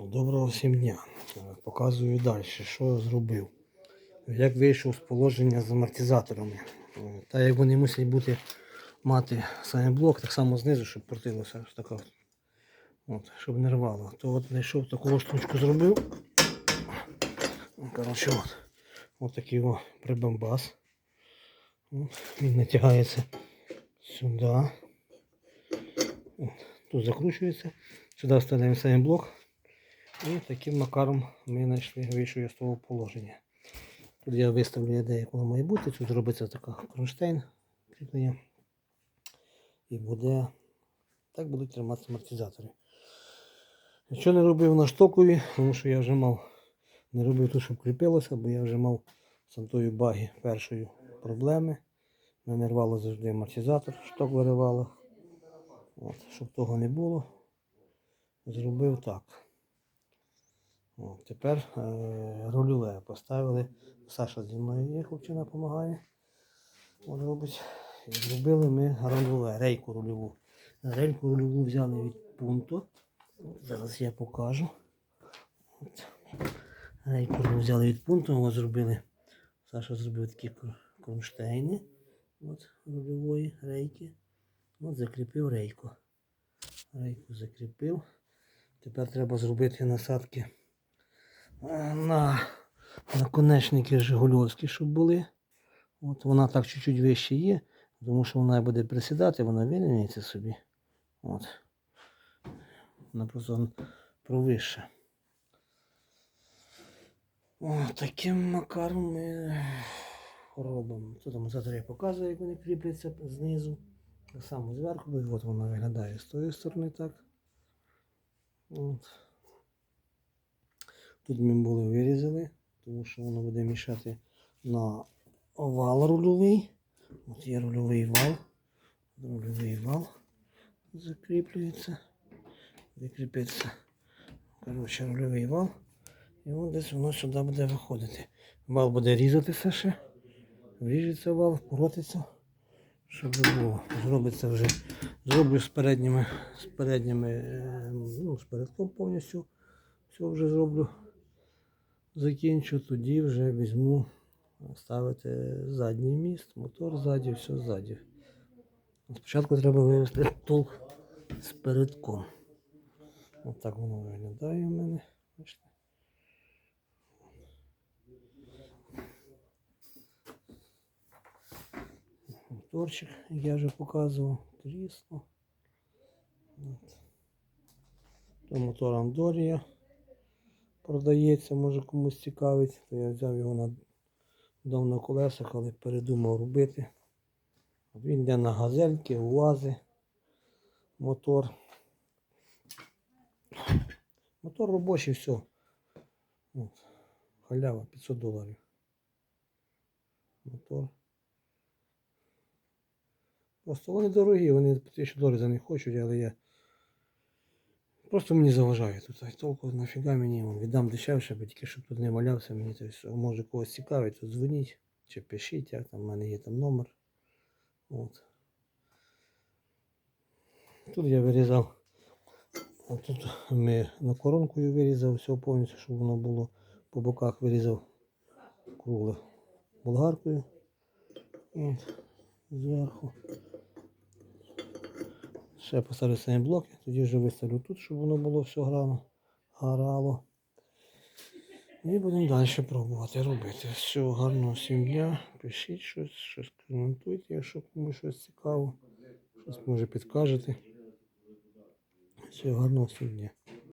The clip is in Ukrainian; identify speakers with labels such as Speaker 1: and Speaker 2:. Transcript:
Speaker 1: Доброго всім дня. Показую далі, що я зробив. Як вийшов з положення з амортизаторами. Е, Та як вони мусять бути мати саме блок, так само знизу, щоб крутилося ось така. От, щоб не рвало. То от знайшов таку штучку зробив. Коротше, от. От такий о прибамбас. От, він натягається сюди. От, тут закручується. Сюди вставляємо самий блок. І таким макаром ми знайшли, вийшов з того положення. Тут я виставлю ідею, як має бути. Тут робиться така кронштейн кріплення. І буде. Так будуть триматися амортизатори. Нічого не робив на штокові, тому що я вже мав. Не робив тут, щоб кріпилося, бо я вже мав з тою баги першою проблеми. Мене рвало завжди амортизатор, шток виривало. От, щоб того не було, зробив так. Тепер е, рульове поставили. Саша зі мною є, хлопчина допомагає. От робить. І зробили ми рульове, рейку рульову. Рейку рульову взяли від пункту. Зараз я покажу. От. Рейку взяли від пункту, ось зробили. Саша зробив такі кр- кронштейни. От рульової рейки. От закріпив рейку. Рейку закріпив. Тепер треба зробити насадки на наконечники Жигульовські, щоб були. От вона так чуть-чуть вище є, тому що вона буде присідати, вона вирівняється собі. От. Вона просто провища. О, таким макаром ми робимо. Тут амортизатор я показую, як вони кріпляться знизу. Так само зверху, от вона виглядає з тої сторони так. От. Тут ми були вирізали, тому що воно буде мішати на овал рульовий. От є рульовий вал. Рульовий вал закріплюється. Закріпиться. Коротше, рульовий вал. І от десь воно сюди буде виходити. Вал буде різатися ще. Вріжеться вал, коротиться. Щоб було. Зробиться вже. Зроблю з передніми, з передніми, е, ну, з передком повністю. Все вже зроблю. Закінчу, тоді вже візьму ставити задній міст, мотор ззаді, все ззаді. Спочатку треба вивести толк з передком. Отак воно виглядає у мене. Моторчик, як я вже показував, крісло. То мотор Андорія продається, може комусь цікавить, то я взяв його на дав на колесах, але передумав робити. Він йде на газельки, УАЗи, мотор. Мотор робочий, все. От. Халява 500 доларів. Мотор. Просто вони дорогі, вони по 1000 доларів за них хочуть, але я просто мені заважає тут. А толку нафіга мені віддам дешевше, бо тільки щоб тут не валявся, мені то. Може когось цікавить, то дзвоніть чи пишіть, як там в мене є там номер. От. Тут я вирізав. От тут ми на коронкою вирізав все повністю, щоб воно було по боках вирізав кругле болгаркою. От, зверху. Ще поставлю самі блоки, тоді вже виставлю тут, щоб воно було все грано, гарало. І будемо далі пробувати робити. Всього гарного всім дня. Пишіть щось, щось коментуйте, якщо комусь щось цікаво. Щось може підкажете. Всього гарного всім дня.